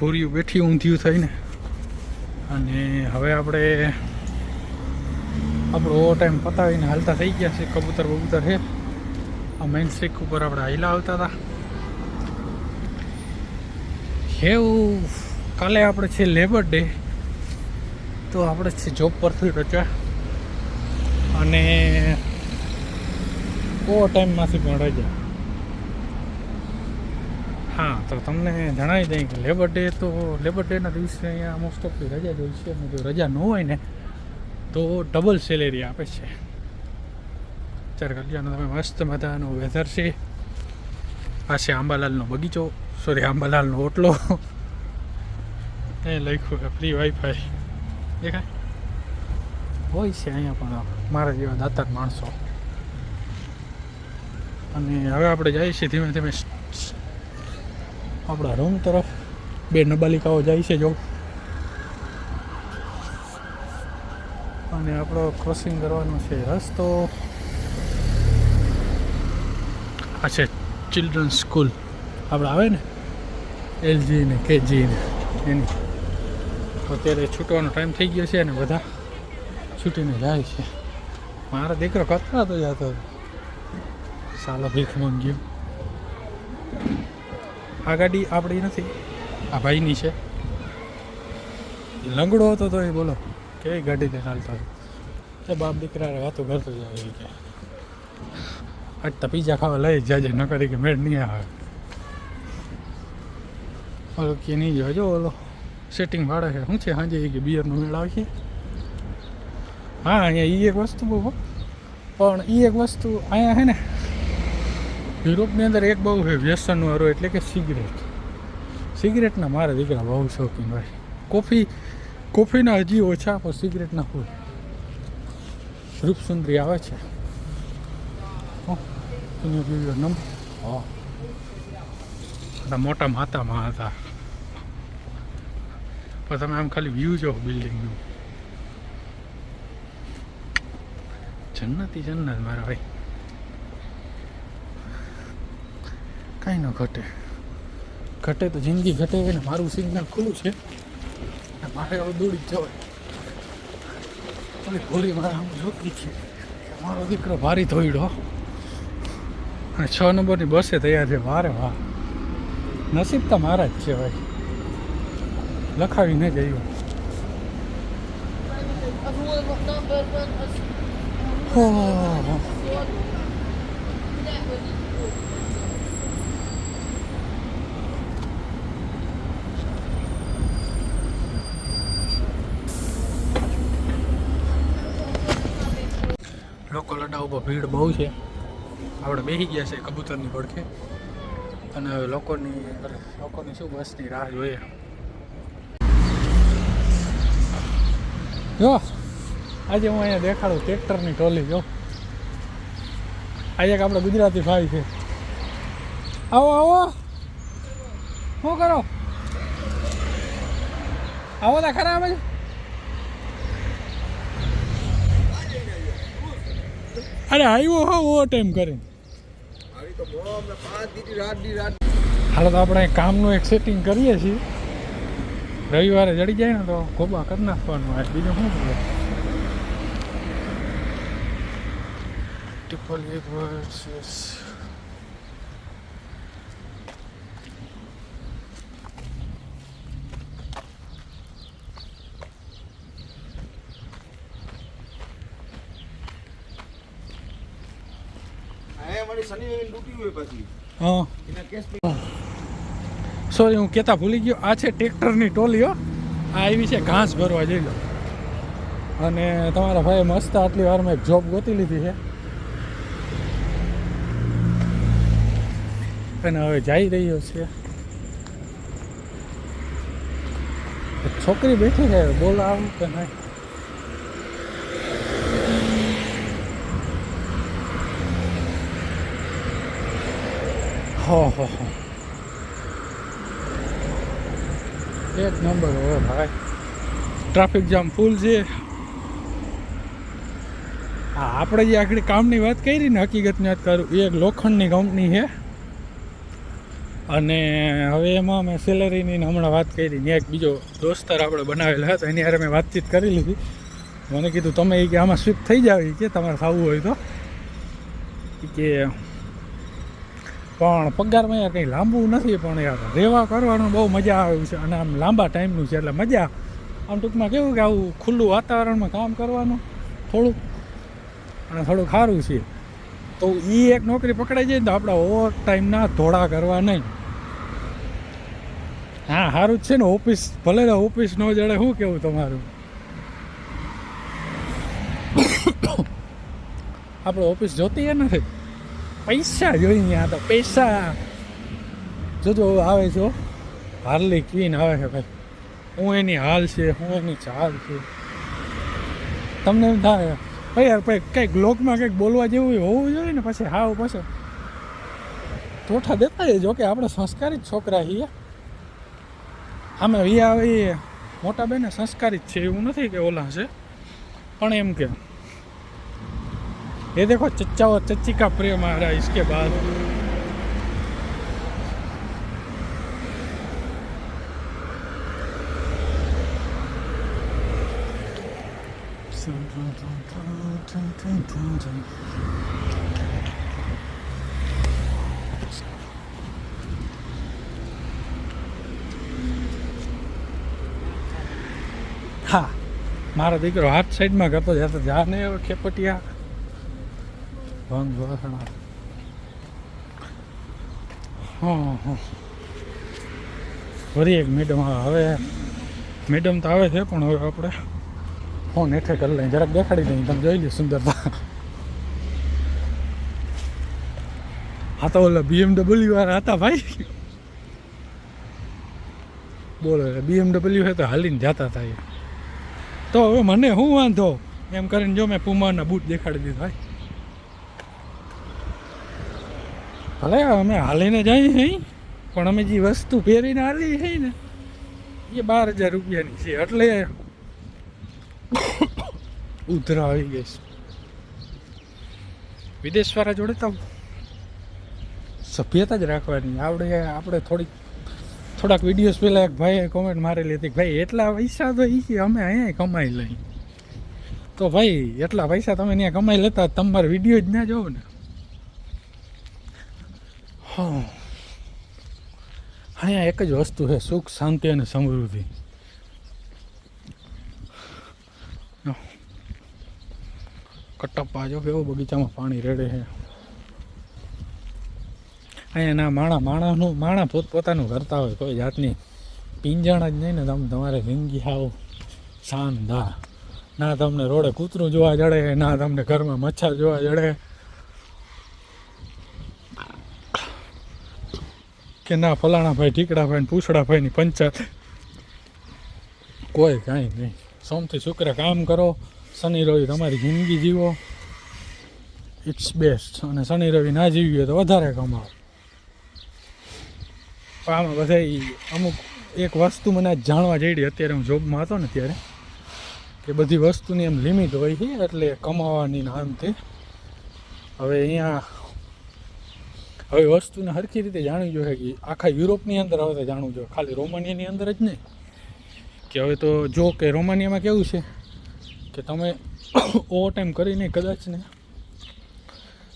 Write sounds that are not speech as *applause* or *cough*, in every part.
ભૂર્યું બેઠી ઊંધિયું થઈને. અને હવે આપણે આપણો ઓવર ટાઈમ પતાવીને હાલતા થઈ ગયા છે. કબૂતર બબૂતર છે. આ મેઇન સ્ટ્રીક ઉપર આપણે હાઈલા આવતા હતા. હેવું કાલે આપણે છે લેબર ડે તો આપણે છે જોબ પરથી રચ્યા અને ઓવર ટાઈમમાંથી પણ રજા હા, તો તમને જણાવી દઈએ કે લેબર ડે તો લેબર ડેના દિવસે અહીંયા મોસ્ટ ઓફ રજા જ હોય છે. અને જો રજા ન હોય ને, તો ડબલ સેલેરી આપે છે. ચાર કલ્યાણ, તમે મસ્ત મજાનું વેધર છે. પાસે આંબાલાલનો બગીચો. સોરી આંબાલાલનો ઓટલો. એ લખ્યું ફ્રી વાઈફાઈ દેખાય? હોય છે અહીંયા પણ મારા જેવા દાતાર માણસો. અને હવે આપણે જઈએ છીએ ધીમે ધીમે આપણા રૂમ તરફ બે નબાલિકાઓ જાય છે જો. અને આપણો ક્રોસિંગ કરવાનો છે રસ્તો. આ છે ચિલ્ડ્રન સ્કૂલ આપણે આવે ને? એલજી ને કેજી ને. એની. અત્યારે છૂટવાનો ટાઈમ થઈ ગયો છે અને બધા છૂટીને જાય છે. મારો દીકરો કતરાતો જતો હતો સાલો ભીખ માંગ્યો. આ ગાડી આપણી નથી. આ ભાઈની છે. લંગડો હતો તો એ બોલો, કેવી ગાડી લઈને હાલતો એ બાપ દીકરા વાતો કરતો જાય કે આજ તો ખાવા લઈ જાજે, ન કરી કે મેળ નહીં આવે. ઓલો કે નહીં જોજો ઓલો સેટિંગ ભાડે છે. શું છે સાંજે? એ કે બિયરનો મેળ આવશે. હા, અહીંયા એ એક વસ્તુ બહુ પણ એ એક વસ્તુ અહીંયા છે ને યુરોપની અંદર એક બહુ છે, વ્યસનનું હારું એટલે કે સિગરેટ. સિગરેટના મારા દીકરા બહુ શોખીન ભાઈ કોફી, કોફીના હજી ઓછા, પણ સિગરેટના ફૂલ. રૂપસુંદરી આવે છે. નંબર. હા. મોટા માતામાં હતા. પણ તમે આમ ખાલી વ્યૂ જો બિલ્ડિંગનું જન્નતી જન્નત મારા ભાઈ. કાંઈ ન ઘટે. ઘટે તો જિંદગી ઘટે ને મારું સિગ્નલ ખુલ્લું છે. ને મારે હવે દોડી જવાય. અને ભોરી મારા આમ જોતી છે. મારો દીકરો ભારી ધોઈડો અને છ નંબરની બસે તૈયાર છે. વારે વાહ. નસીબ તો મારા જ છે ભાઈ. લખાવીને જયું હો. લોકો ભીડ બહુ છે. આપણે બેસી ગયા છે કબૂતરની પડખે. અને હવે લોકોની લોકોની શું બસની રાહ જોઈએ. જો, આજે હું અહીંયા દેખાડું ટ્રેક્ટરની ટોલી, જો. આજે આપણે ગુજરાતી ભાઈ છે. આવો આવો. શું કરો? આવો તા ખરા આ અરે આવ્યો હા ઓવર ટાઈમ કરે હાલો તો આપણે કામનું એક સેટિંગ કરીએ છીએ. રવિવારે જડી જાય ને તો ખોબા કરી નાખવાનું. હોય બીજું શું કરે ટ્રિપલ એક વર્ષ અહીંયા મારી શનિ રવિની ડ્યુટી હોય પછી હા. સોરી હું કહેતા ભૂલી ગયો. આ છે ટ્રેક્ટરની ટોલીઓ આ આવી છે ઘાસ ભરવા જઈ લો. અને તમારા ભાઈએ મસ્ત આટલી વારમાં એક જોબ ગોતી લીધી છે. અને હવે જઈ રહ્યો છે. છોકરી બેઠી છે બોલાવું કે નહીં. હો હો એક નંબર હો ભાઈ. ટ્રાફિક જામ ફૂલ છે. હા, આપણે જે આખડી કામની વાત કરી ને હકીકતની વાત કરું, એ એક લોખંડની કંપની છે. અને હવે એમાં મેં સેલરીની હમણાં વાત કરી ને એક બીજો દોસ્તાર આપણે બનાવેલા હતો, એની હારે મેં વાતચીત કરી લીધી. મને કીધું, તમે એ કે આમાં સ્વિફ્ટ થઈ જાવ કે, તમારે થવું હોય તો. કે પણ પગારમાં યાર કંઈ લાંબુ નથી, પણ યાર રહેવા કરવાનું બહુ મજા આવે છે અને આમ લાંબા ટાઈમનું છે એટલે મજા. આમ ટૂંકમાં કેવું કે આવું ખુલ્લું વાતાવરણમાં કામ કરવાનું થોડુંક અને થોડુંક સારું છે. તો એ એક નોકરી પકડાઈ જાય ને તો આપણે ઓવર ટાઈમના ધોળા કરવા નહીં. હા સારું જ છે ને, ઓફિસ, ભલે ઓફિસ ન જડે, શું કેવું તમારું? *coughs* આપણે ઓફિસ જોતી નથી? પૈસા જોઈએ આ તો પૈસા. જોજો આવે છો હાર્લી ક્વીન આવે છે ભાઈ. હું એની હાલ છે, હું એની ચાલ છે. તમને એમ થાય, ભાઈ યાર ભાઈ કંઈક બ્લોગમાં કંઈક બોલવા જેવું હોવું જોઈએ ને પછી હાવ પછી. તોઠા દેતા જ જોકે આપણે સંસ્કારી છોકરા છીએ. આમે વી આવે મોટા બેને સંસ્કારી જ છે એવું નથી કે ઓલા છે. પણ એમ કે ये देखो चच्चा और चच्ची का प्रेम आ रहा है इसके बाद હા મારો દીકરો હાથ સાઈડમાં કરતો જતો જા ને હવે ખેપટિયા ભંગ વાસણા હા હા. ફરી એક મેડમ હવે મેડમ તો આવે છે પણ હવે આપણે ફોન હેઠે કરી લઈએ. જરાક દેખાડી દઈએ. તમે જોઈ લો સુંદરતા. હા તો ઓલા બીએમડબલ્યુ વાળા હતા ભાઈ. બોલો બીએમડબલ્યુ હે તો હાલીને જતા હતા તો હવે મને શું વાંધો? એમ કરીને જો મેં પુમાના બૂટ દેખાડી દીધા, ભાઈ. ભલે, અમે હાલીને જઈએ છીએ પણ અમે જે વસ્તુ પહેરીને હાલી છીએ ને, એ બાર હજાર રૂપિયાની છે, એટલે ઉધરા આવી ગઈ છે. વિદેશવાળા જોડે તો સભ્યતા જ રાખવાની. આપણે આપણે થોડીક, થોડાક વિડીયોઝ પહેલાં એક ભાઈએ કોમેન્ટ મારેલી હતી ભાઈ, એટલા પૈસા તો એ અમે અહીંયા કમાઈ લઈ તો ભાઈ, એટલા પૈસા તમે ત્યાં કમાઈ લેતા તમારે વીડિયો જ ના જોવો ને. અહીંયા એક જ વસ્તુ છે, સુખ, શાંતિ અને સમૃદ્ધિ. કટપ્પા જો કેવો બગીચામાં પાણી રેડે છે. અહીંયા ના માણા, માણાનું, માણા પોત, પોતાનું કરતા હોય, કોઈ જાતની પિંજણ જ નહીં ને તમે, તમારે જિંદગી આવો શાનદાર. ના તમને રોડે કૂતરું જોવા જડે, ના તમને ઘરમાં મચ્છર જોવા જડે. કે ના, ફલાણા ભાઈ ઠીકડા ભાઈ ને પૂછડા ભાઈની પંચાયત. કોઈ કાંઈ નહીં. સોમથી શુક્ર કામ કરો. શનિ, રવિ તમારી જિંદગી જીવો. ઇટ્સ બેસ્ટ અને શનિ, રવિ ના જીવીએ તો વધારે કમાવો. આમાં બધા અમુક એક વસ્તુ મને જાણવા જઈ અત્યારે હું જોબમાં હતો ને ત્યારે, કે બધી વસ્તુની એમ લિમિટ હોય છે એટલે કમાવાની ને આમથી હવે અહીંયા હવે વસ્તુને સરખી રીતે જાણવી જોઈએ કે આખા યુરોપની અંદર હવે તો જાણવું જોઈએ. ખાલી રોમાનિયાની અંદર જ નહીં. કે હવે તો જો કે રોમાનિયામાં કેવું છે કે તમે *coughs* ઓવર ટાઈમ કરીને કદાચ ને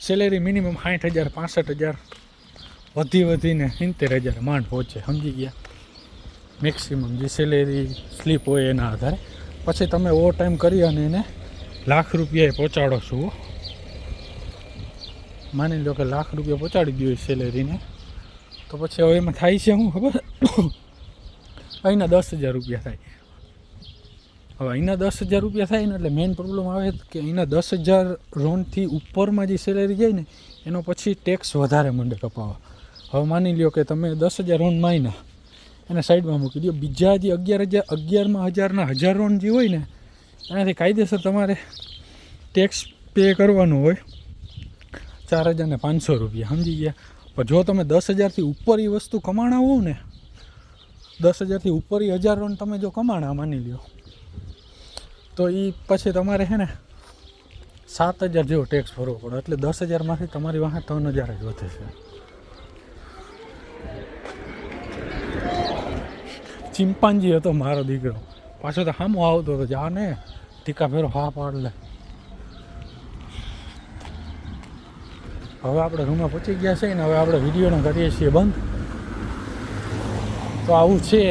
સેલેરી મિનિમમ સાઠ હજાર, પાસઠ હજાર, વધી વધીને સિત્તેર હજાર માંડ પહોંચે સમજી ગયા? મેક્સિમમ જે સેલેરી સ્લીપ હોય એના આધારે. પછી તમે ઓવર ટાઈમ કરી અને એને લાખ રૂપિયાએ પહોંચાડો છો. માની લો કે લાખ રૂપિયા પહોંચાડી દો સેલેરીને. તો પછી હવે એમાં થાય છે શું ખબર? અહીંના દસ હજાર રૂપિયા થાય. હવે અહીંના દસ હજાર રૂપિયા થાય ને એટલે મેઇન પ્રોબ્લેમ આવે કે અહીંના દસ હજાર રોનથી ઉપરમાં જે સેલેરી જાય ને, એનો પછી ટેક્સ વધારે મંડે કપાવા. હવે માની લ્યો કે તમે દસ હજાર રોન માયના એને સાઈડમાં મૂકી દો બીજા જે અગિયાર હજાર, અગિયારમાં હજારના હજાર રોન જે હોય ને, એનાથી કાયદેસર તમારે ટેક્સ પે કરવાનો હોય. ચાર હજાર ને પાંચસો રૂપિયા, સમજી ગયા? પણ જો તમે દસ હજારથી ઉપર એ વસ્તુ કમાણા હોવ ને, દસ હજારથી ઉપર એ હજાર રોન તમે જો કમાણા, માની લ્યો. તો એ પછી તમારે છે ને સાત હજાર જેવો ટેક્સ ભરવો પડે, એટલે દસ હજારમાંથી તમારી વાહે ત્રણ હજાર જ વધે છે. ચિમ્પાન્જી હતો મારો દીકરો. પાછો તો સામો આવતો હતો, જા ને, ટીકા ફેરો હા પાડ લે. હવે આપણે રૂમમાં પહોંચી ગયા છે ને હવે આપણે વિડીયોને કરીએ છીએ બંધ. તો આવું છે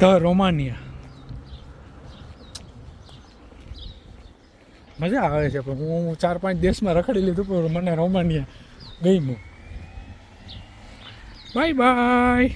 ધ રોમાનિયા. મજા આવે છે પણ હું ચાર પાંચ દેશમાં રખડી લીધું પણ મને રોમાનિયા ગમ્યું. Bye bye